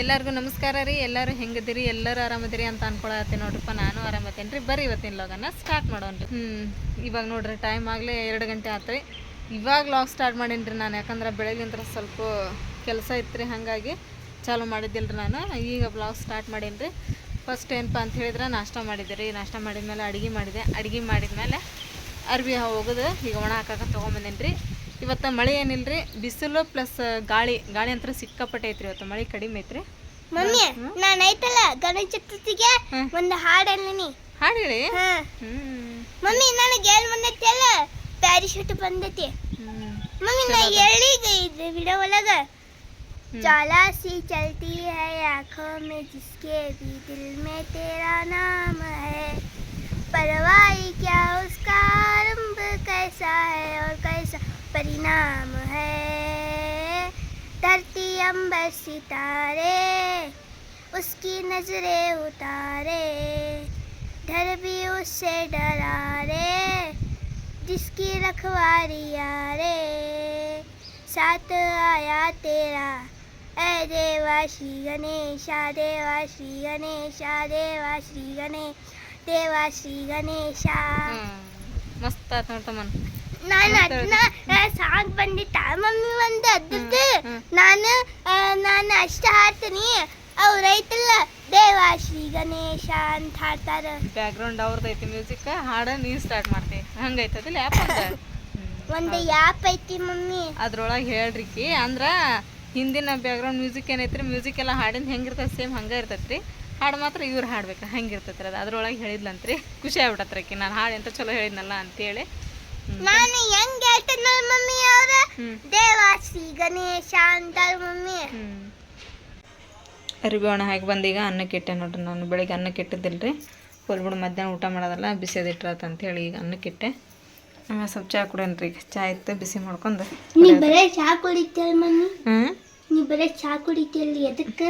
ಎಲ್ಲರಿಗೂ ನಮಸ್ಕಾರ ರೀ. ಎಲ್ಲರೂ ಹೆಂಗದಿರಿ ಎಲ್ಲರೂ ಆರಾಮದಿರಿ ಅಂತ ಅನ್ಕೊಳತ್ತೀನಿ ನೋಡ್ರಿಪ್ಪ. ನಾನು ಆರಾಮತ್ತೇನೆ ರೀ. ಬರ್ರಿ ಇವತ್ತಿನ ಲಾಗನ್ನ ಸ್ಟಾರ್ಟ್ ಮಾಡೋಣ ಹ್ಞೂ ಇವಾಗ ನೋಡ್ರಿ ಟೈಮ್ ಆಗಲೇ ಎರಡು ಗಂಟೆ ಆತು ರೀ ಇವಾಗ ಲಾಗ್ ಸ್ಟಾರ್ಟ್ ಮಾಡೀನಿ ರೀ ನಾನು. ಯಾಕಂದ್ರೆ ಬೆಳಗ್ಗಿಂತ ಸ್ವಲ್ಪ ಕೆಲಸ ಇತ್ತು ರೀ ಹಾಗಾಗಿ ಚಾಲೂ ಮಾಡಿದ್ದಿಲ್ಲ ರೀ ನಾನು. ಈಗ ಬ್ಲಾಗ್ ಸ್ಟಾರ್ಟ್ ಮಾಡೀನಿ ರೀ. ಫಸ್ಟ್ ಏನಪ್ಪ ಅಂತ ಹೇಳಿದ್ರೆ ನಾಷ್ಟ ಮಾಡಿದ್ದೆ ರೀ. ನಾಷ್ಟ ಮಾಡಿದ್ಮೇಲೆ ಅಡುಗೆ ಮಾಡಿದೆ. ಅಡುಗೆ ಮಾಡಿದ್ಮೇಲೆ ಅರ್ಬಿ ಹೋಗೋದು ಈಗ ಒಣ ಹಾಕಕ್ಕೆ ತೊಗೊಂಬಂದೇನಿ ರೀ. ಇವತ್ತು ಮಳೆ ಏನಿಲ್ಲ ರೀ ಬಿಸಿಲು ಪ್ಲಸ್ ಗಾಳಿ ಗಾಳಿ ಅಂತ ಸಿಕ್ಕಾಪಟ್ಟೆ ಐತ್ರಿ ಇವತ್ತು ಮಳೆ ಕಡಿಮೆ ಐತ್ರಿ ಮಮ್ಮಿ ನಾನು ಐತಲ್ಲ ಗಣೇಶ ಚತುರ್ಥಿಗೆ ಹ್ಮ್. ಒಂದು ಹಾಡಲ್ಲಿ ಹಾಡು ಹೇಳಿ ಹಾ ಹ್ಮ್ ಮಮ್ಮಿ ನನಗೆ ಎಲ್ಲಿ ಬಂದೈತಿ ಅಲ್ಲ ಪ್ಯಾರಿಶೂಟ್ ಬಂದೈತಿ ಹ್ಮ್ ಮಮ್ಮಿ ನಾ ಹೇಳಿದೆ ಇದು ವಿಡಿಯೋ ಒಳಗ ज्वाला सी चलती है आंखों में जिसके भी दिल में तेरा नाम है परवाही क्या उसका आरंभ कैसा है और कैसा परिणाम है। धरती अंबर सितारे, उसकी नजरे उतारे। घर भी उससे डरा रे जिसकी रखवारी आ रे साथ आया तेरा, ऐ देवा श्री गणेशा देवा श्री गणेशा देवा श्री गणेश, देवा श्री गणेशा। हम्म, मस्त आता तो मन. ನಾನು ಅದನ್ನ ಸಾಂಗ್ ಬಂದಿತ್ತ. ಮಮ್ಮಿ ಒಂದು ಅದ್ರದ್ದು. ನಾನು ನಾನು ಅಷ್ಟ ಹಾಡ್ತೀನಿ. ಅವ್ರು ಐತಲ್ಲ ದೇವಾ ಶ್ರೀ ಗಣೇಶ ಅಂತ ಹಾಡ್ತಾರ. ಬ್ಯಾಕ್ಗ್ರೌಂಡ್ ಅವ್ರದ್ದು ಐತಿ ಮ್ಯೂಸಿಕ್ ಹಾಡ ನೀ ಸ್ಟಾರ್ಟ್ ಮಾಡ್ತಿ. ಹಂಗೈತದಿಲ್ಲ ಆ್ಯಪ್ ಒಂದು? ಯಾಪ್ ಐತಿ ಮಮ್ಮಿ. ಅದ್ರೊಳಗೆ ಹೇಳ್ರಿಕಿ ಅಂದ್ರ ಹಿಂದಿನ ಬ್ಯಾಕ್ಗ್ರೌಂಡ್ ಮ್ಯೂಸಿಕ್ ಏನೈತ್ರಿ? ಮ್ಯೂಸಿಕ್ ಎಲ್ಲ ಹಾಡಿನ ಹೆಂಗಿರ್ತದೆ ಸೇಮ್ ಹಂಗೆ ಇರ್ತೈತ್ರಿ. ಹಾಡು ಮಾತ್ರ ಇವ್ರು ಹಾಡ್ಬೇಕು. ಹೆಂಗಿರ್ತೈತ್ರಿ ಅದು. ಅದ್ರೊಳಗೆ ಹೇಳಿದ್ಲಂತ್ರಿ. ಖುಷಿ ಆಗ್ಬಿಟ್ಟತ್ರಿ ನಾನು ಹಾಡು ಎಂತ ಚಲೋ ಹೇಳಿದ್ನಲ್ಲ ಅಂತೇಳಿ. ನಾನು ಹೆಂಗ್ ಹೇಳ್ತೇನೆ ಮಮ್ಮಿ ಅವ್ರ? ದೇವಾಸಿ ಗಣೇಶ ಅಂತಾರ ಮಮ್ಮಿ. ಅರಿವಿ ಒಣ ಹಾಕಿ ಬಂದೀಗ ಅನ್ನಕ್ಕೆ ಇಟ್ಟೆ ನೋಡ್ರಿ. ನಾನು ಬೆಳಿಗ್ಗೆ ಅನ್ನಕ್ಕೆ ರೀ ಬಿಡು ಮಧ್ಯಾಹ್ನ ಊಟ ಮಾಡೋದಲ್ಲ ಬಿಸಿ ಇಟ್ಟಿರತ್ತ ಅಂತೇಳಿ ಈಗ ಅನ್ನಕ್ಕೆ ಇಟ್ಟೆ ಆಮೇಲೆ ಸ್ವಲ್ಪ ಚಹಾ ಕುಡೇನ್ರಿ ಈಗ ಚಹಾ ಇತ್ತು ಬಿಸಿ ಮಾಡ್ಕೊಂಡು ನೀ ಬರೇ ಚಾ ಕುಡಿತೀಯಲ್ಲ ಮಮ್ಮಿ? ಹ್ಞೂ ನೀ ಬರೇ ಚಾ ಕುಡಿತೀಯಲ್ಲ ಎದಕ್ಕೆ?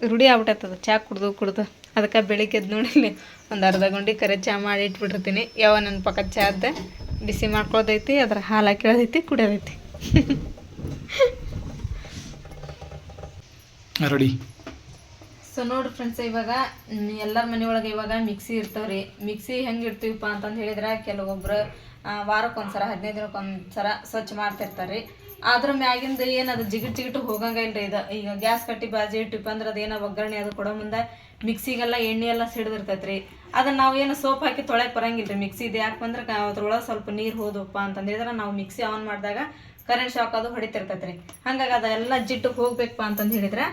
ರೂಢಿ ಆಗ್ಬಿಟ್ಟದ ಚಹಾ ಕುಡ್ದು ಕುಡ್ದು. ಅದಕ್ಕೆ ಬೆಳಿಗ್ಗೆ ಎದ್ದು ನೋಡಿಲ್ಲ ಒಂದು ಅರ್ಧ ಗುಂಡಿ ಕರೆ ಚಹಾ ಮಾಡಿ ಇಟ್ಬಿಟ್ಟಿರ್ತೀನಿ. ಯಾವ ನನ್ನ ಪಕ್ಕ ಚಹಾ ಬಿಸಿ ಮಾಡ್ಕೊಳ್ಳೋದೈತಿ ಅದ್ರ ಹಾಲು ಹಾಕಿಳೋದೈತಿ ಕುಡಿಯೋದೈತಿ ರೆಡಿ. ಸೊ ನೋಡ್ರಿ ಫ್ರೆಂಡ್ಸ್ ಇವಾಗ ಎಲ್ಲರ ಮನೆಯೊಳಗೆ ಇವಾಗ ಮಿಕ್ಸಿ ಇರ್ತಾವ್ರಿ. ಮಿಕ್ಸಿ ಹೆಂಗೆ ಇರ್ತೀವಪ್ಪ ಅಂತಂದು ಹೇಳಿದ್ರೆ ಕೆಲವೊಬ್ರು ವಾರಕ್ಕೊಂದ್ಸರ ಹದಿನೈದು ದಿನಕ್ಕೊಂದ್ಸರ ಸ್ವಚ್ಛ ಮಾಡ್ತಿರ್ತಾರೆ ಅದ್ರ ಮ್ಯಾಗಿಂದ ಏನದು ಜಿಗಿಟ್ ಜಿಗಿಟು ಹೋಗಂಗ ಇಲ್ರಿ ಇದು. ಈಗ ಗ್ಯಾಸ್ ಕಟ್ಟಿ ಬಾಜಿ ಇಟ್ಟಿಪ್ಪ ಅಂದ್ರೆ ಅದೇನೋ ಒಗ್ಗರಣೆ ಅದು ಕೊಡೋ ಮುಂದೆ ಮಿಕ್ಸಿಗೆಲ್ಲ ಎಣ್ಣೆ ಎಲ್ಲ ಸಿಡಿದಿರ್ತೈತ್ರಿ. ಅದನ್ನ ನಾವು ಏನು ಸೋಪ್ ಹಾಕಿ ತೊಳೆಯಕ್ಕೆ ಬರಂಗಿಲ್ರಿ ಮಿಕ್ಸಿ ಇದೆ ಯಾಕೆ ಬಂದ್ರೆ ಅದ್ರೊಳಗೆ ಸ್ವಲ್ಪ ನೀರು ಹೋದಪ್ಪ ಅಂತಂದಿದ್ರೆ ನಾವು ಮಿಕ್ಸಿ ಆನ್ ಮಾಡಿದಾಗ ಕರೆಂಟ್ ಶಾಕ್ ಅದು ಹೊಡಿತಿರ್ತೈತ್ರಿ. ಹಂಗಾಗಿ ಅದೆಲ್ಲ ಜಿಟ್ಟಿಗೆ ಹೋಗ್ಬೇಕಪ್ಪ ಅಂತಂದು ಹೇಳಿದ್ರೆ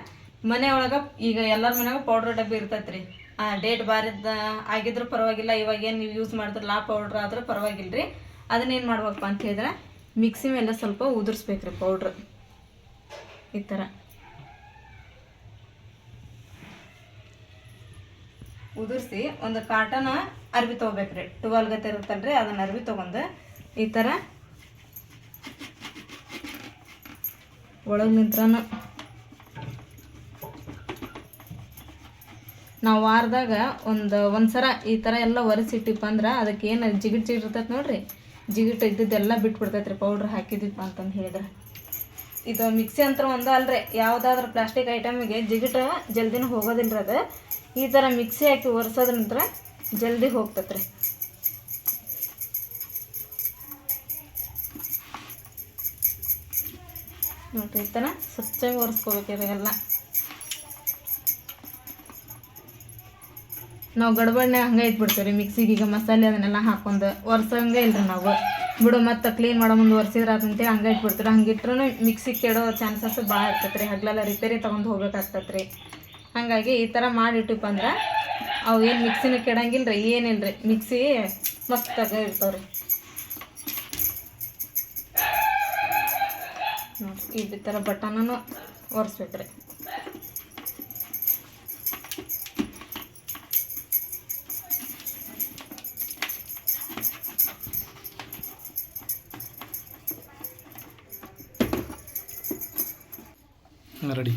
ಮನೆ ಒಳಗೆ ಈಗ ಎಲ್ಲರ ಮನೆಯಾಗ ಪೌಡ್ರ್ ಡಬ್ಬಿ ಇರ್ತೈತ್ರಿ. ಆ ಡೇಟ್ ಬಾರಿದ ಆಗಿದ್ರು ಪರವಾಗಿಲ್ಲ, ಇವಾಗ ಏನು ನೀವು ಯೂಸ್ ಮಾಡಿದ್ರೆ ಲಾ ಪೌಡ್ರ್ ಆದ್ರೆ ಪರವಾಗಿಲ್ರಿ. ಅದನ್ನೇನು ಮಾಡ್ಬೇಕಪ್ಪ ಅಂತ ಹೇಳಿದ್ರೆ ಮಿಕ್ಸಿ ಮೇಲೆ ಸ್ವಲ್ಪ ಉದುರಿಸ್ಬೇಕ್ರಿ ಪೌಡ್ರ್ ಈ ಥರ ಉದುರಿಸಿ ಒಂದು ಕಾಟನ ಅರ್ಬಿ ತೊಗೋಬೇಕ್ರಿ. ಟುವೆಲ್ ಗತೆ ಇರುತ್ತಲ್ರಿ, ಅದನ್ನ ಅರ್ಬಿ ತೊಗೊಂಡು ಈ ಥರ ಒಳಗೆ ನಿಂತ್ರನ. ನಾವು ವಾರದಾಗ ಒಂದು, ಒಂದ್ಸರ ಈ ಥರ ಎಲ್ಲ ಒರೆಸಿಟ್ಟಿಪ್ಪ ಅಂದ್ರೆ ಅದಕ್ಕೆ ಏನು ಜಿಗಿಟ್ ಜಿಗಿಟ್ ಇರ್ತೈತೆ ನೋಡ್ರಿ. ಜಿಗಿಟ್ ಇದ್ದಿದ್ದೆಲ್ಲ ಬಿಟ್ಬಿಡ್ತೈತೆ ರೀ ಪೌಡ್ರ್ ಹಾಕಿದ್ವಿಪ್ಪ ಅಂತಂದು ಹೇಳಿದ್ರೆ. ಇದು ಮಿಕ್ಸಿ ಅಂತ ಒಂದು ಅಲ್ರಿ, ಯಾವುದಾದ್ರೂ ಪ್ಲಾಸ್ಟಿಕ್ ಐಟಮಿಗೆ ಜಿಗಿಟ ಜಲ್ದಿನೂ ಹೋಗೋದಿಲ್ಲ ಅದು. ಈ ಥರ ಮಿಕ್ಸಿ ಹಾಕಿ ಒರೆಸೋದ್ರಂತ್ರ ಜಲ್ದಿ ಹೋಗ್ತತ್ರಿ. ರೀ ನೋಡ್ರಿ ಈ ಥರ ಸ್ವಚ್ಛವಾಗಿ ಒರೆಸ್ಕೋಬೇಕಿದೆ ಎಲ್ಲ ನಾವು ಗಡ್ಬಡ್ನೆ ಹಂಗೆ ಇಟ್ಬಿಡ್ತೀವಿ ರೀ ಮಿಕ್ಸಿಗೆ, ಈಗ ಮಸಾಲೆ ಅದನ್ನೆಲ್ಲ ಹಾಕೊಂಡು ಒರ್ಸಂಗೆ ಇಲ್ರಿ ನಾವು. ಬಿಡು, ಮತ್ತೆ ಕ್ಲೀನ್ ಮಾಡೋ ಮುಂದೆ ಒರೆಸಿದ್ರೆ ಅದಂತೆ ಹಂಗೆ ಇಟ್ಬಿಡ್ತೀವಿ ಹಂಗೆ ಇಟ್ರೂ ಮಿಕ್ಸಿಗೆ ಕೆಡೋ ಚಾನ್ಸಸ್ ಭಾಳ ಇರ್ತೈತೆ ರೀ ಹಗ್ಲೆಲ್ಲ ರಿಪೇರಿ ತೊಗೊಂಡು ಹೋಗ್ಬೇಕಾಗ್ತೈತೆ ರೀ ಹಾಗಾಗಿ ಈ ಥರ ಮಾಡಿಟ್ಟಿಪ್ಪ ಅಂದ್ರೆ ಅವು ಏನು ಮಿಕ್ಸಿನೂ ಕೆಡಂಗಿಲ್ಲ ರೀ ಏನಿಲ್ಲ ರೀ ಮಿಕ್ಸಿ ಮಸ್ತ್ ಇರ್ತಾವೆ ರೀ ನೋಡಿ ಈ ಥರ ಬಟನೂ ಒರೆಸ್ಬಿಟ್ರಿ ರೆಡಿ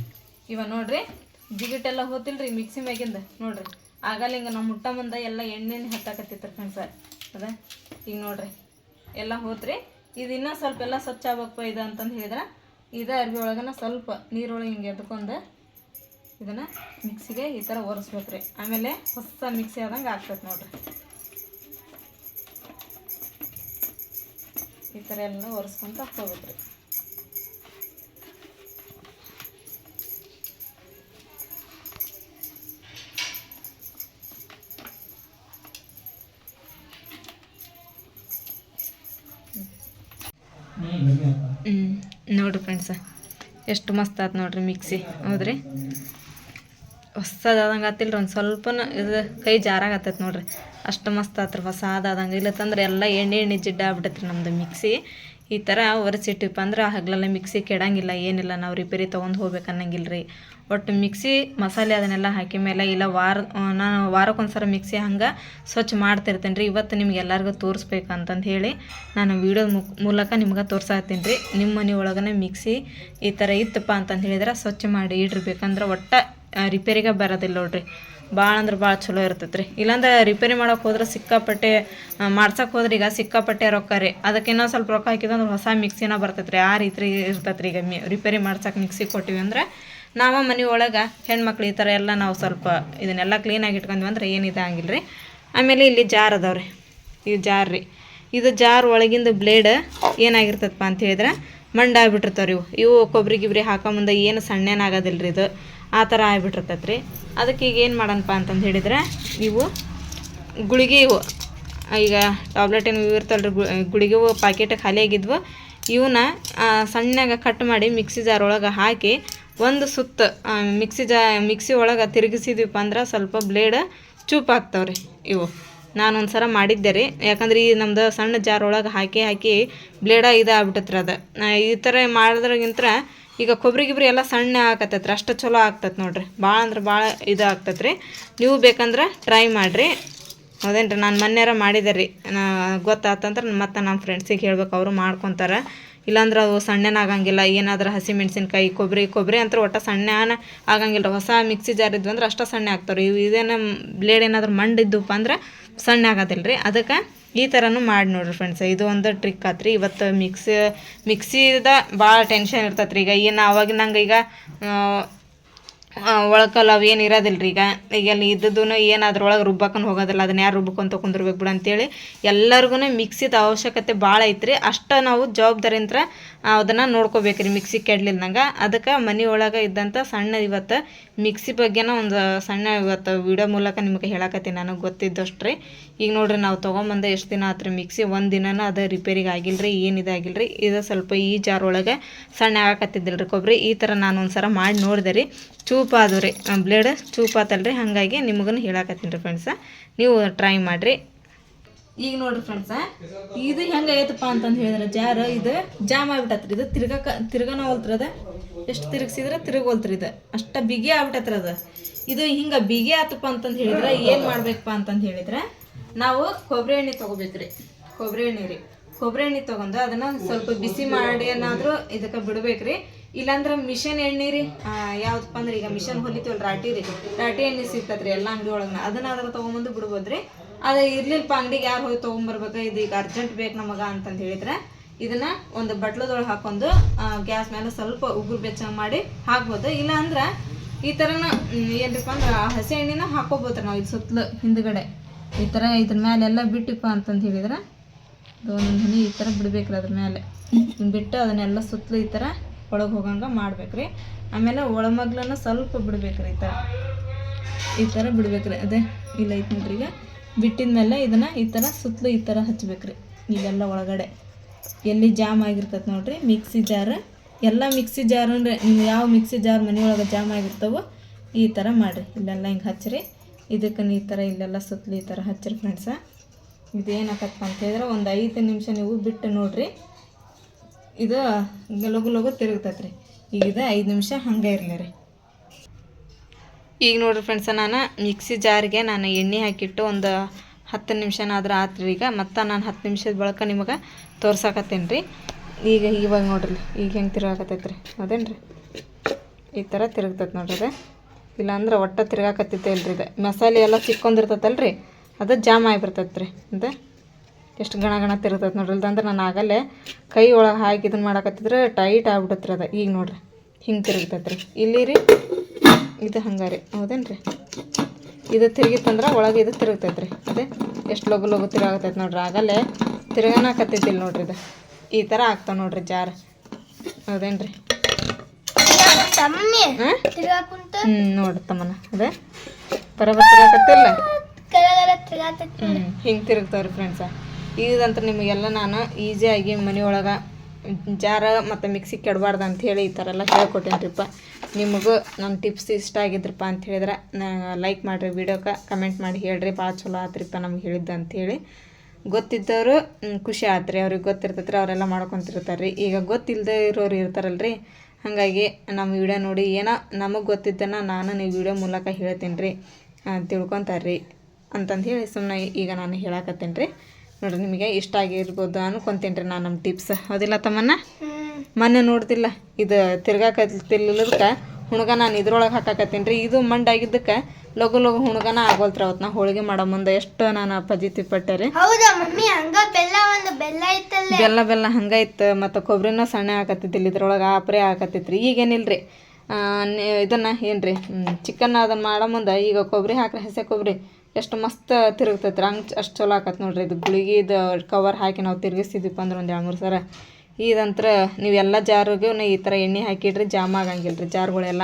ಇವ ನೋಡ್ರಿ. ಜಿಗಿಟೆಲ್ಲ ಹೋತಿಲ್ರಿ ಮಿಕ್ಸಿ ಮ್ಯಾಗಿಂದ, ನೋಡ್ರಿ. ಆಗಲ್ಲ ಹಿಂಗೆ ನಮ್ಮ ಮುಟ್ಟ ಮುಂದೆ ಎಲ್ಲ ಎಣ್ಣೆನೇ ಹತ್ತಾಕತ್ತಿತ್ತು ಫ್ರೆಂಡ್ಸ್ ಅದ? ಈಗ ನೋಡ್ರಿ. ಎಲ್ಲ ಹೋತ್ರಿ. ಇದು ಇನ್ನೂ ಸ್ವಲ್ಪ ಎಲ್ಲ ಸ್ವಚ್ಛ ಆಗ್ಬೇಕು ಇದು ಅಂತಂದು ಹೇಳಿದ್ರೆ. ಇದೇ ಅರ್ಬಿ ಒಳಗನ ಸ್ವಲ್ಪ ನೀರೊಳಗೆ ಹಿಂಗೆ ಎದ್ಕೊಂಡು ಇದನ್ನು ಮಿಕ್ಸಿಗೆ ಈ ಥರ ಒರೆಸ್ಬೇಕು ರೀ ಆಮೇಲೆ ಹೊಸ ಮಿಕ್ಸಿ ಆದಂಗೆ ಆಗ್ತೈತೆ ನೋಡ್ರಿ. ಈ ಥರ ಎಲ್ಲ ಒರೆಸ್ಕೊಂತ ಹೋಗ್ಬೇಕು ರೀ ಹ್ಞೂ ನೋಡಿರಿ ಫ್ರೆಂಡ್ಸ ಎಷ್ಟು ಮಸ್ತ್ ಆಯ್ತು ನೋಡ್ರಿ ಮಿಕ್ಸಿ ಹೌದ್ರಿ? ಹೊಸದಾದಂಗೆ ಆತಿಲ್ರಿ ಒಂದು ಸ್ವಲ್ಪ ಇದು ಕೈ ಜಾರಾಗತ್ತೈತೆ ನೋಡ್ರಿ. ಅಷ್ಟು ಮಸ್ತ್ ಆತ್ರಿ, ಹೊಸದಾದಂಗೆ. ಇಲ್ಲತ್ತಂದ್ರೆ ಎಲ್ಲ ಎಣ್ಣೆ ಎಣ್ಣೆ ಜಿಡ್ಡ ಆಗ್ಬಿಟ್ಟೈತ್ರಿ ನಮ್ಮದು ಮಿಕ್ಸಿ ಈ ಥರ ಒರೆಸಿಟ್ಟಿಪ್ಪ ಅಂದ್ರೆ ಹಗಲೆಲ್ಲ ಮಿಕ್ಸಿ ಕೆಡಂಗಿಲ್ಲ, ಏನಿಲ್ಲ, ನಾವು ರಿಪೇರಿ ತೊಗೊಂಡು ಹೋಗ್ಬೇಕು ಅನ್ನಂಗಿಲ್ಲ ರೀ ಒಟ್ಟು ಮಿಕ್ಸಿ ಮಸಾಲೆ ಅದನ್ನೆಲ್ಲ ಹಾಕಿ ಮೇಲೆ ಇಲ್ಲ ವಾರ ನಾನು ವಾರಕ್ಕೊಂದ್ಸರ ಮಿಕ್ಸಿ ಹಂಗೆ ಸ್ವಚ್ಛ ಮಾಡ್ತಿರ್ತೇನೆ ರೀ. ಇವತ್ತು ನಿಮ್ಗೆ ಎಲ್ಲರಿಗೂ ತೋರಿಸ್ಬೇಕು ಅಂತಂದು ಹೇಳಿ ನಾನು ವೀಡಿಯೋದ ಮುಖ ಮೂಲಕ ನಿಮ್ಗೆ ತೋರ್ಸಾತ್ತೀನಿ ರೀ ನಿಮ್ಮ ಮನೆ ಒಳಗನೆ ಮಿಕ್ಸಿ ಈ ಥರ ಇತ್ತಪ್ಪ ಅಂತಂದು ಹೇಳಿದ್ರೆ ಸ್ವಚ್ಛ ಮಾಡಿ ಇಡ್ರಿಬೇಕಂದ್ರೆ ಒಟ್ಟು ರಿಪೇರಿಗೆ ಬರೋದಿಲ್ಲ ನೋಡ್ರಿ. ಭಾಳ ಅಂದ್ರೆ ಭಾಳ ಚಲೋ ಇರ್ತೈತೆ ರೀ ಇಲ್ಲಾಂದ್ರೆ ರಿಪೇರಿ ಮಾಡೋಕೆ ಹೋದ್ರೆ ಸಿಕ್ಕಾಪಟ್ಟೆ ಮಾಡ್ಸೋಕೆ ಹೋದ್ರೆ ಈಗ ಸಿಕ್ಕಾಪಟ್ಟೆ ರೊಕ್ಕ ರೀ. ಅದಕ್ಕೆ ಇನ್ನೊಂದು ಸ್ವಲ್ಪ ರೊಕ್ಕ ಹಾಕಿದ್ರೆ ಹೊಸ ಮಿಕ್ಸಿನ ಬರ್ತೈತೆ ರೀ ಆ ರೀತಿ ಇರ್ತೈತೆ ರೀ ಈಗ ರಿಪೇರಿ ಮಾಡ್ಸೋಕೆ ಮಿಕ್ಸಿ ಕೊಟ್ಟಿವಿ ಅಂದ್ರೆ ನಾವ ಮನೆ ಒಳಗೆ ಹೆಣ್ಮಕ್ಳು ಈ ಥರ ಎಲ್ಲ ನಾವು ಸ್ವಲ್ಪ ಇದನ್ನೆಲ್ಲ ಕ್ಲೀನಾಗಿ ಇಟ್ಕೊಂಡ್ವಿ ಅಂದ್ರೆ ರೀ ಆಮೇಲೆ ಇಲ್ಲಿ ಜಾರ್ ಅದಾವೆ ಇದು ಜಾರ್ ರೀ. ಇದು ಜಾರ್ ಒಳಗಿಂದ ಬ್ಲೇಡ್ ಏನಾಗಿರ್ತದಪ್ಪ ಅಂತ ಹೇಳಿದ್ರೆ ಮಂಡ ಆಗ್ಬಿಟ್ಟಿರ್ತಾವೆ ಇವು. ಇವು ಕೊಬ್ಬರಿ ಗಿಬ್ರಿ ಹಾಕೋ ಮುಂದೆ ಏನು ಸಣ್ಣೇನಾಗೋದಿಲ್ಲ ರೀ ಇದು. ಆ ಥರ ಆಗ್ಬಿಟ್ಟಿರ್ತೈತೆ ರೀ ಅದಕ್ಕೆ ಈಗ ಏನು ಮಾಡೋಣಪ್ಪ ಅಂತಂದು ಹೇಳಿದ್ರೆ ಇವು ಗುಳಿಗೆ ಇವು. ಈಗ ಟಾಬ್ಲೆಟ್ ಏನು ಇವು ರೀ ಗು ಗುಳಿಗೆವು ಪಾಕೆಟ್ ಖಾಲಿಯಾಗಿದ್ವು. ಇವನ್ನ ಸಣ್ಣಗೆ ಕಟ್ ಮಾಡಿ ಮಿಕ್ಸಿ ಜಾರ್ ಒಳಗೆ ಹಾಕಿ ಒಂದು ಸುತ್ತ ಮಿಕ್ಸಿ ಜಾ, ಮಿಕ್ಸಿ ಒಳಗೆ ತಿರುಗಿಸಿದ್ವಿಪ್ಪ ಅಂದ್ರೆ ಸ್ವಲ್ಪ ಬ್ಲೇಡ್ ಚೂಪ್ ರೀ ಇವು. ನಾನು ಒಂದು ಸಲ ಮಾಡಿದ್ದೆ ರೀ. ಯಾಕಂದ್ರೆ ಈ ನಮ್ದು ಸಣ್ಣ ಜಾರ್ ಒಳಗೆ ಹಾಕಿ ಹಾಕಿ ಬ್ಲೇಡ ಇದಾಗ್ಬಿಟ್ಟತ್ರಿ ಅದು. ಈ ಥರ ಮಾಡಿದ್ರಗಿಂತ ಈಗ ಕೊಬ್ಬರಿ ಗಿಬ್ರಿ ಎಲ್ಲ ಸಣ್ಣ ಆಕತ್ತೈತ್ರಿ ಅಷ್ಟು ಚಲೋ ಆಗ್ತೈತೆ ನೋಡ್ರಿ. ಭಾಳ ಅಂದ್ರೆ ಭಾಳ ಇದು ಆಗ್ತೈತೆ ರೀ ನೀವು ಬೇಕಂದ್ರೆ ಟ್ರೈ ಮಾಡಿರಿ. ಹೌದೇನ್ರಿ ನಾನು ಮೊನ್ನೆರ ಮಾಡಿದೆ ರೀ. ನಾ, ಗೊತ್ತಾತಂದ್ರೆ ಮತ್ತೆ ನಮ್ಮ ಫ್ರೆಂಡ್ಸಿಗೆ ಹೇಳ್ಬೇಕು, ಅವರು ಮಾಡ್ಕೊತಾರೆ. ಇಲ್ಲಾಂದ್ರೆ ಅದು ಸಣ್ಣನ ಆಗಂಗಿಲ್ಲ ಏನಾದ್ರೂ ಹಸಿ ಮೆಣಸಿನ್ಕಾಯಿ ಕೊಬ್ಬರಿ ಕೊಬ್ಬರಿ ಅಂತ ಒಟ್ಟು ಸಣ್ಣ ಆಗಂಗಿಲ್ಲ ಹೊಸ ಮಿಕ್ಸಿ ಜಾರ್ ಅಂದ್ರೆ ಅಷ್ಟು ಸಣ್ಣ ಆಗ್ತಾವ್ರಿ. ಇವು ಇದೇನು ಬ್ಲೇಡ್ ಏನಾದ್ರು ಮಂಡಿದ್ದಪ್ಪ ಅಂದ್ರೆ ಸಣ್ಣ ಆಗೋದಿಲ್ಲ ರೀ ಅದಕ್ಕೆ ಈ ಥರನೂ ಮಾಡಿ ನೋಡ್ರಿ ಫ್ರೆಂಡ್ಸ್ ಇದು ಒಂದು ಟ್ರಿಕ್ ಆತ್ರಿ. ಇವತ್ತು ಮಿಕ್ಸಿ, ಮಿಕ್ಸಿದ ಭಾಳ ಟೆನ್ಷನ್ ಇರ್ತೈತ್ರಿ. ಈಗ ಏನು ಅವಾಗ ನಂಗೆ ಈಗ ಒಳಕಲ್ಲ ಅವು ಏನು ಇರೋದಿಲ್ಲ ರೀ ಈಗ? ಈಗ ಅಲ್ಲಿ ಇದ್ದದ್ದು ಏನು ಅದ್ರೊಳಗೆ ರುಬ್ಬಕ್ಕನ್ ಹೋಗೋದಿಲ್ಲ, ಅದನ್ನ ಯಾರು ರುಬ್ಕೊಂತ ಕುಂದಿರ್ಬೇಕು ಬಿಡು ಅಂತೇಳಿ ಎಲ್ಲರಿಗೂ ಮಿಕ್ಸಿದ ಅವಶ್ಯಕತೆ ಭಾಳ ಐತ್ರಿ. ಅಷ್ಟು ನಾವು ಜವಾಬ್ದಾರಿಯಿಂದ ಅದನ್ನು ನೋಡ್ಕೋಬೇಕು ರೀ ಮಿಕ್ಸಿ ಕೆಡ್ಲಿಲ್ದಂಗೆ. ಅದಕ್ಕೆ ಮನೆ ಒಳಗೆ ಇದ್ದಂಥ ಸಣ್ಣ ಇವತ್ತು ಮಿಕ್ಸಿ ಬಗ್ಗೆನ ಒಂದು ಸಣ್ಣ ಇವತ್ತು ವಿಡಿಯೋ ಮೂಲಕ ನಿಮಗೆ ಹೇಳಕತ್ತೀನಿ ನನಗೆ ಗೊತ್ತಿದ್ದಷ್ಟು ರೀ ಈಗ ನೋಡ್ರಿ ನಾವು ತೊಗೊಂಬಂದೆ ಎಷ್ಟು ದಿನ ಆತ್ರಿ ಮಿಕ್ಸಿ? ಒಂದು ದಿನನ ಅದು ರಿಪೇರಿಗೆ ಆಗಿಲ್ಲ ರೀ ಏನಿದಾಗಿಲ್ಲ ರೀ ಇದು ಸ್ವಲ್ಪ ಈ ಜಾರೊಳಗೆ ಸಣ್ಣ ಆಗಕತ್ತಿದ್ದಿಲ್ಲ ರೀ ಕೊಬ್ಬರಿ ಈ ಥರ ನಾನು ಒಂದು ಸಲ ಮಾಡಿ ನೋಡಿದೆ ರೀ. ಚೂಪ್ ಆದವು ರೀ ಬ್ಲೇಡ್ ಚೂಪ್ ಆತಲ್ಲ ರೀ ಹಾಗಾಗಿ ನಿಮಗೂ ಹೇಳಾಕತ್ತೀನಿ ರೀ ಫ್ರೆಂಡ್ಸ ನೀವು ಟ್ರೈ ಮಾಡಿರಿ. ಈಗ ನೋಡ್ರಿ ಫ್ರೆಂಡ್ಸ ಇದು ಹೆಂಗೆ ಐತಪ್ಪ ಅಂತಂದು ಹೇಳಿದ್ರೆ, ಜಾರು ಇದು ಜಾಮ್ ಆಗ್ಬಿಟ್ಟತ್ರಿ, ಇದು ತಿರ್ಗಕ, ತಿರ್ಗನ ಹೋಲ್ತ್ರಿ ಅದ. ಎಷ್ಟು ತಿರುಗಿಸಿದ್ರೆ ತಿರುಗೋಲ್ತ್ರಿ ಇದು. ಅಷ್ಟ ಬಿಗಿ ಆಗ್ಬಿಟ್ಟತ್ರಿ ಅದು. ಇದು ಹಿಂಗೆ ಬಿಗಿ ಆತಪ್ಪ ಅಂತಂದು ಹೇಳಿದ್ರೆ ಏನು ಮಾಡ್ಬೇಕಪ್ಪ ಅಂತಂದು ಹೇಳಿದ್ರೆ, ನಾವು ಕೊಬ್ಬರಿ ಎಣ್ಣೆ ತೊಗೋಬೇಕ್ರಿ. ಕೊಬ್ಬರಿ ಎಣ್ಣೆ ರೀ. ಕೊಬ್ಬರಿ ಎಣ್ಣೆ ತೊಗೊಂಡು ಅದನ್ನು ಸ್ವಲ್ಪ ಬಿಸಿ ಮಾಡಿ ಏನಾದರೂ ಇದಕ್ಕೆ ಬಿಡ್ಬೇಕ್ರಿ. ಇಲ್ಲಾಂದ್ರೆ ಮಿಷನ್ ಎಣ್ಣೆ ರೀ ಯಾವ್ದಪ್ಪ ಅಂದ್ರೆ ಈಗ ಮಿಷನ್ ಹೊಲಿತೀವಲ್ಲ ರಾಟಿ ರೀ. ರಾಟಿ ಎಣ್ಣೆ ಸಿಗ್ತದ್ರಿ ಎಲ್ಲ ಅಂಗಡಿ ಒಳಗೆ ಅದನ್ನ ಅದ್ರ ತೊಗೊಂಬಂದು ಬಿಡ್ಬೋದ್ರಿ. ಅದು ಇರ್ಲಿಲ್ಲಪ್ಪ ಅಂಗಡಿಗೆ ಯಾರು ಹೋಗಿ ತೊಗೊಂಬರ್ಬೇಕು? ಇದು ಈಗ ಅರ್ಜೆಂಟ್ ಬೇಕು ನಮಗ ಅಂತಂದು ಹೇಳಿದ್ರೆ ಇದನ್ನ ಒಂದು ಬಟ್ಲದೊಳಗೆ ಹಾಕೊಂಡು ಗ್ಯಾಸ್ ಮೇಲೆ ಸ್ವಲ್ಪ ಉಗುರು ಬೆಚ್ಚ ಮಾಡಿ ಹಾಕ್ಬೋದು. ಇಲ್ಲ ಅಂದ್ರೆ ಈ ತರನ ಮ್, ಏನ್ರಿಪ್ಪ ಅಂದ್ರೆ ಹಸಿ ಎಣ್ಣೆನ ಹಾಕೋಬೋದ್ರಿ ನಾವು ಇದು ಸುತ್ತಲೂ ಹಿಂದ್ಗಡೆ. ಈ ಥರ ಇದ್ರ ಮೇಲೆ ಎಲ್ಲ ಬಿಟ್ಟಿಪ್ಪ ಅಂತಂದು ಹೇಳಿದ್ರೆ. ಇದು ಒಂದೊಂದು ಹನಿ ಈ ಥರ ಬಿಡ್ಬೇಕ್ರಿ ಅದ್ರ ಮೇಲೆ ಬಿಟ್ಟು ಅದನ್ನೆಲ್ಲ ಸುತ್ತಲು ಈ ಥರ ಒಳಗೆ ಹೋಗಂಗೆ ಮಾಡ್ಬೇಕ್ರಿ. ಆಮೇಲೆ ಒಳಮಗ್ಲನ್ನ ಸ್ವಲ್ಪ ಬಿಡ್ಬೇಕ್ರಿ ಈ ಥರ ಈ ಥರ ಬಿಡ್ಬೇಕ್ರಿ. ಅದೇ ಇಲ್ಲ ಐತೆ ನೋಡ್ರಿ ಈಗ. ಬಿಟ್ಟಿದ ಮೇಲೆ ಇದನ್ನು ಈ ಥರ ಸುತ್ತಲೂ ಈ ಥರ ಹಚ್ಬೇಕ್ರಿ. ಇಲ್ಲೆಲ್ಲ ಒಳಗಡೆ. ಎಲ್ಲಿ ಜಾಮ್ ಆಗಿರ್ತೈತೆ ನೋಡ್ರಿ. Mixie jar. ಎಲ್ಲ ಮಿಕ್ಸಿ ಜಾರ್ ಅಂದರೆ ನೀವು ಯಾವ ಮಿಕ್ಸಿ ಜಾರ್ ಮನೆಯೊಳಗೆ ಜಾಮ್ ಆಗಿರ್ತವೋ ಈ ಥರ ಮಾಡಿರಿ. ಇಲ್ಲೆಲ್ಲ ಹಿಂಗೆ ಹಚ್ಚಿರಿ ಇದಕ್ಕೆ ಈ ಥರ ಇಲ್ಲೆಲ್ಲ ಸುತ್ತಲೂ ಈ ಥರ ಹಚ್ಚಿರಿ ಫ್ರೆಂಡ್ಸ ಇದೇನಾಗತ್ತಪ್ಪ ಅಂತ ಹೇಳಿದ್ರೆ ಒಂದು ಐದು ನಿಮಿಷ ನೀವು ಬಿಟ್ಟು ನೋಡ್ರಿ. ಇದು ಲಘು ಲಘು ತಿರುಗ್ತೈತೆ ರೀ ಈಗ ಇದು ಐದು ನಿಮಿಷ ಹಂಗೆ ಇರಲಿ ರೀ. ಈಗ ನೋಡ್ರಿ ಫ್ರೆಂಡ್ಸ ನಾನು ಮಿಕ್ಸಿ ಜಾರಿಗೆ ನಾನು ಎಣ್ಣೆ ಹಾಕಿಟ್ಟು ಒಂದು ಹತ್ತು ನಿಮಿಷನಾದ್ರೆ ಆತ್ರಿ ಈಗ. ಮತ್ತು ನಾನು ಹತ್ತು ನಿಮಿಷದ ಬಳಕ ನಿಮಗೆ ತೋರ್ಸಾಕತ್ತೇನೆ ರೀ. ಈಗ ಇವಾಗ ನೋಡ್ರಿ, ಈಗ ಹೆಂಗೆ ತಿರುಗಾಕತ್ತೈತೆ ರೀ ಅದೇನು ರೀ ಈ ಥರ ತಿರುಗ್ತೈತೆ ನೋಡ್ರಿ ಇಲ್ಲಾಂದ್ರೆ ಒಟ್ಟು ತಿರ್ಗಾಕತ್ತೈತೆ ಇಲ್ರಿ ಇದು ಮಸಾಲೆ ಎಲ್ಲ ಚಿಕ್ಕೊಂಡಿರ್ತೈತಲ್ರಿ ಅದು ಜಾಮ್ ಆಗಿಬಿಡ್ತೈತೆ ರೀ ಅದು. ಎಷ್ಟು ಗಣ ಗಣ ತಿರುಗ್ತೈತೆ ನೋಡ್ರಿ. ಇಲ್ದಂದ್ರೆ ನಾನು ಆಗಲ್ಲೇ ಕೈ ಒಳಗೆ ಹಾಕಿ ಇದನ್ನು ಮಾಡಕತ್ತಿದ್ರೆ ಟೈಟ್ ಆಗ್ಬಿಡತ್ರಿ ಅದು. ಈಗ ನೋಡ್ರಿ ಹಿಂಗೆ ತಿರುಗ್ತೈತೆ ರೀ ಇಲ್ಲಿ ರೀ ಇದು ಹಂಗಾರಿ ಹೌದೇನ್ರಿ? ಇದು ತಿರುಗಿತ್ತಂದ್ರೆ ಒಳಗೆ ಇದು ತಿರುಗ್ತೈತೆ ರೀ ಅದೇ ಎಷ್ಟು ಲಗು ಲಗು ತಿರುಗಾಗತೈತೆ ನೋಡ್ರಿ. ಆಗಲ್ಲೇ ತಿರುಗನಾಕತ್ತೈತಿಲ್ಲ ನೋಡ್ರಿ ಇದು. ಈ ಥರ ಆಗ್ತಾವ ನೋಡ್ರಿ ಜಾರ್. ಹೌದೇನ್ರಿ? ರೀ ಹ್ಞೂ ನೋಡ್ರಿ ತಮ್ಮನ. ಅದೇ ಬರಬರ್ ತಿರುಗಾಕತ್ತಿಲ್ಲ? ಹಿಂಗೆ ತಿರುಗ್ತಾವ್ರಿ ಫ್ರೆಂಡ್ಸ ಇದಂತ ನಿಮಗೆಲ್ಲ ನಾನು ಈಸಿಯಾಗಿ ಮನೆಯೊಳಗೆ ಜಾರ ಮತ್ತು ಮಿಕ್ಸಿ ಕೆಡಬಾರ್ದು ಅಂಥೇಳಿ ಈ ಥರ ಎಲ್ಲ ಹೇಳ್ಕೊಟ್ಟೇನ್ರಿಪ್ಪ ನಿಮಗೂ ನನ್ನ ಟಿಪ್ಸ್ ಇಷ್ಟ ಆಗಿದ್ರಪ್ಪ ಅಂತ ಹೇಳಿದ್ರೆ ಲೈಕ್ ಮಾಡಿರಿ ವೀಡಿಯೋಕ್ಕೆ ಕಮೆಂಟ್ ಮಾಡಿ ಹೇಳ್ರಿ, ಭಾಳ ಚಲೋ ಆತ್ರಿಪ್ಪ ನಮ್ಗೆ ಹೇಳಿದ್ದು ಅಂಥೇಳಿ ಗೊತ್ತಿದ್ದವರು ಖುಷಿ ಆತ್ರಿ, ಅವ್ರಿಗೆ ಗೊತ್ತಿರ್ತೈತ್ರಿ, ಅವರೆಲ್ಲ ಮಾಡ್ಕೊತಿರ್ತಾರೆ ರೀ ಈಗ ಗೊತ್ತಿಲ್ಲದೆ ಇರೋರು ಇರ್ತಾರಲ್ರಿ. ಹಾಗಾಗಿ ನಮ್ಮ ವಿಡಿಯೋ ನೋಡಿ ಏನೋ ನಮಗೆ ಗೊತ್ತಿದ್ದನ್ನು ನಾನು ನೀವು ವಿಡಿಯೋ ಮೂಲಕ ಹೇಳ್ತೀನಿ ರೀ ತಿಳ್ಕೊತಾರೆ ರೀ ಅಂತಂದು ಹೇಳಿ ಸುಮ್ಮನೆ ಈಗ ನಾನು ಹೇಳಕತ್ತೇನೆ ರೀ ನೋಡ್ರಿ ನಿಮಗೆ ಇಷ್ಟ ಆಗಿರ್ಬೋದು ಅನ್ಕೊಂತೀನಿ ರೀ ನಾನು ನಮ್ಮ ಟಿಪ್ಸ್ ಹೌದಿಲ್ಲ ತಮ್ಮನ್ನ ಮೊನ್ನೆ ನೋಡ್ತಿಲ್ಲ ಇದು ತಿರ್ಗಾಕತ್ತಿಲ್ಲದಕ್ಕೆ ಹುಣ್ಗ ನಾನು ಇದ್ರೊಳಗೆ ಹಾಕಾಕತ್ತೀನಿ ರೀ ಇದು ಮಂಡಾಗಿದ್ದಕ್ಕೆ ಲಘು ಲಘು ಹುಣ್ಗನ ಆಗೋಲ್ತ್ರಿ ಅವತ್ತು ನಾ ಹೋಳಿಗೆ ಮಾಡೋ ಮುಂದೆ. ಎಷ್ಟು ನಾನು ಪಜಿತಿ ಪಟ್ಟೆ ರೀ. ಬೆಲ್ಲ ಬೆಲ್ಲ ಬೆಲ್ಲ ಹಂಗೈತೆ ಮತ್ತು ಕೊಬ್ಬರಿನ ಸಣ್ಣ ಹಾಕತ್ತಿದ್ದಿಲ್ಲ ಇದ್ರೊಳಗೆ ಆಪ್ರೆ ಹಾಕತ್ತಿತ್ರಿ. ರೀ ಇದನ್ನು ಏನು ರೀ ಚಿಕನ್ ಅದನ್ನು ಮಾಡೋ ಮುಂದೆ ಈಗ ಕೊಬ್ಬರಿ ಹಾಕ್ರಿ ಹಸೆ ಕೊಬ್ಬರಿ ಎಷ್ಟು ಮಸ್ತ್ ತಿರುಗ್ತೈತೆ ಹಂಗೆ ಅಷ್ಟು ಚಲೋ ಆಕತ್ ನೋಡ್ರಿ. ಇದು ಗುಳಿಗೆದು ಕವರ್ ಹಾಕಿ ನಾವು ತಿರುಗಿಸ್ತಿದ್ವಿಪ್ಪ ಅಂದ್ರೆ ಒಂದು ಎರಡು ಮೂರು ಸರ. ಇದಂತ್ರ ನೀವೆಲ್ಲ ಜಾರಿಗೂ ಈ ಥರ ಎಣ್ಣೆ ಹಾಕಿಡ್ರಿ, ಜಾಮ್ ಆಗಂಗಿಲ್ಲ ರೀ ಜಾರ್ಗಳೆಲ್ಲ.